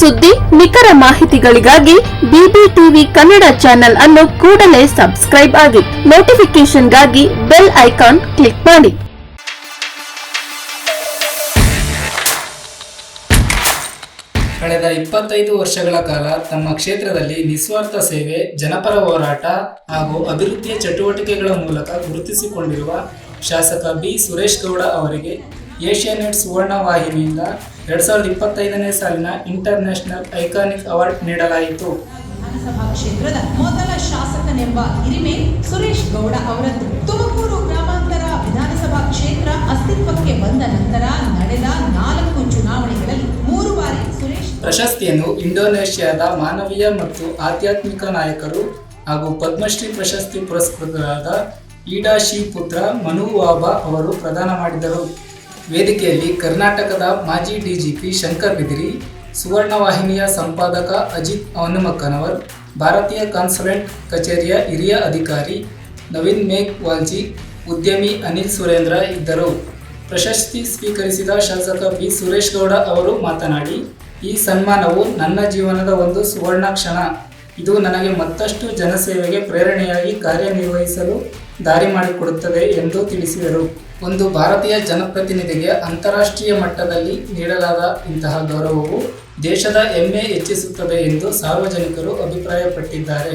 ಸುದ್ದಿ, ನಿಖರ ಮಾಹಿತಿಗಳಿಗಾಗಿ ಬಿಬಿಟಿವಿ ಕನ್ನಡ ಚಾನೆಲ್ ಅನ್ನು ಕೂಡಲೇ ಸಬ್ಸ್ಕ್ರೈಬ್ ಆಗಿ ನೋಟಿಫಿಕೇಶನ್ಗಾಗಿ ಬೆಲ್ ಐಕಾನ್ ಕ್ಲಿಕ್ ಮಾಡಿ. ಕಳೆದ ಇಪ್ಪತ್ತೈದು ವರ್ಷಗಳ ಕಾಲ ತಮ್ಮ ಕ್ಷೇತ್ರದಲ್ಲಿ ನಿಸ್ವಾರ್ಥ ಸೇವೆ, ಜನಪರ ಹೋರಾಟ ಹಾಗೂ ಅಭಿವೃದ್ಧಿಯ ಚಟುವಟಿಕೆಗಳ ಮೂಲಕ ಗುರುತಿಸಿಕೊಂಡಿರುವ ಶಾಸಕ ಬಿ ಸುರೇಶ್ ಗೌಡ ಅವರಿಗೆ ಏಷ್ಯಾನೆಟ್ ಸುವರ್ಣ ವಾಹಿನಿಯಿಂದ ಎರಡ್ ಸಾವಿರದ ಇಪ್ಪತ್ತೈದನೇ ಸಾಲಿನ ಇಂಟರ್ನ್ಯಾಷನಲ್ ಐಕಾನಿಕ್ ಅವಾರ್ಡ್ ನೀಡಲಾಯಿತು. ವಿಧಾನಸಭಾ ಕ್ಷೇತ್ರದ ಮೊದಲ ಶಾಸಕನೆಂಬ ಹಿರಿಮೆ ಸುರೇಶ್ ಗೌಡ ಅವರದ್ದು. ತುಮಕೂರು ಗ್ರಾಮಾಂತರ ವಿಧಾನಸಭಾ ಕ್ಷೇತ್ರ ಅಸ್ತಿತ್ವಕ್ಕೆ ಬಂದ ನಂತರ ನಡೆದ ನಾಲ್ಕು ಚುನಾವಣೆಗಳಲ್ಲಿ ಮೂರು ಬಾರಿ ಸುರೇಶ್ ಪ್ರಶಸ್ತಿಯನ್ನು ಇಂಡೋನೇಷ್ಯಾದ ಮಾನವೀಯ ಮತ್ತು ಆಧ್ಯಾತ್ಮಿಕ ನಾಯಕರು ಹಾಗೂ ಪದ್ಮಶ್ರೀ ಪ್ರಶಸ್ತಿ ಪುರಸ್ಕೃತರಾದ ಈಡಾ ಶಿ ಪುತ್ರ ಮನು ವಾಬಾ ಅವರು ಪ್ರದಾನ ಮಾಡಿದರು. ವೇದಿಕೆಯಲ್ಲಿ ಕರ್ನಾಟಕದ ಮಾಜಿ ಡಿಜಿಪಿ ಶಂಕರ್ ಬಿದಿರಿ ಸುವರ್ಣ ವಾಹಿನಿಯ ಸಂಪಾದಕ ಅಜಿತ್ ಅವನಮಕ್ಕನವರ್ ಭಾರತೀಯ ಕಾನ್ಸುಲೆಂಟ್ ಕಚೇರಿಯ ಹಿರಿಯ ಅಧಿಕಾರಿ ನವೀನ್ ಮೇಘ್ ವಾಲ್ಜಿ ಉದ್ಯಮಿ ಅನಿಲ್ ಸುರೇಂದ್ರ ಇದ್ದರು. ಪ್ರಶಸ್ತಿ ಸ್ವೀಕರಿಸಿದ ಶಾಸಕ ಬಿ ಸುರೇಶ್ ಗೌಡ ಅವರು ಮಾತನಾಡಿ, ಈ ಸನ್ಮಾನವು ನನ್ನ ಜೀವನದ ಒಂದು ಸುವರ್ಣ ಕ್ಷಣ. ಇದು ನನಗೆ ಮತ್ತಷ್ಟು ಜನಸೇವೆಗೆ ಪ್ರೇರಣೆಯಾಗಿ ಕಾರ್ಯನಿರ್ವಹಿಸಲು ದಾರಿ ಮಾಡಿಕೊಡುತ್ತದೆ ಎಂದು ತಿಳಿಸಿದರು. ಒಂದು ಭಾರತೀಯ ಜನಪ್ರತಿನಿಧಿಗೆ ಅಂತಾರಾಷ್ಟ್ರೀಯ ಮಟ್ಟದಲ್ಲಿ ನೀಡಲಾದ ಇಂತಹ ಗೌರವವು ದೇಶದ ಹೆಮ್ಮೆ ಹೆಚ್ಚಿಸುತ್ತದೆ ಎಂದು ಸಾರ್ವಜನಿಕರು ಅಭಿಪ್ರಾಯಪಟ್ಟಿದ್ದಾರೆ.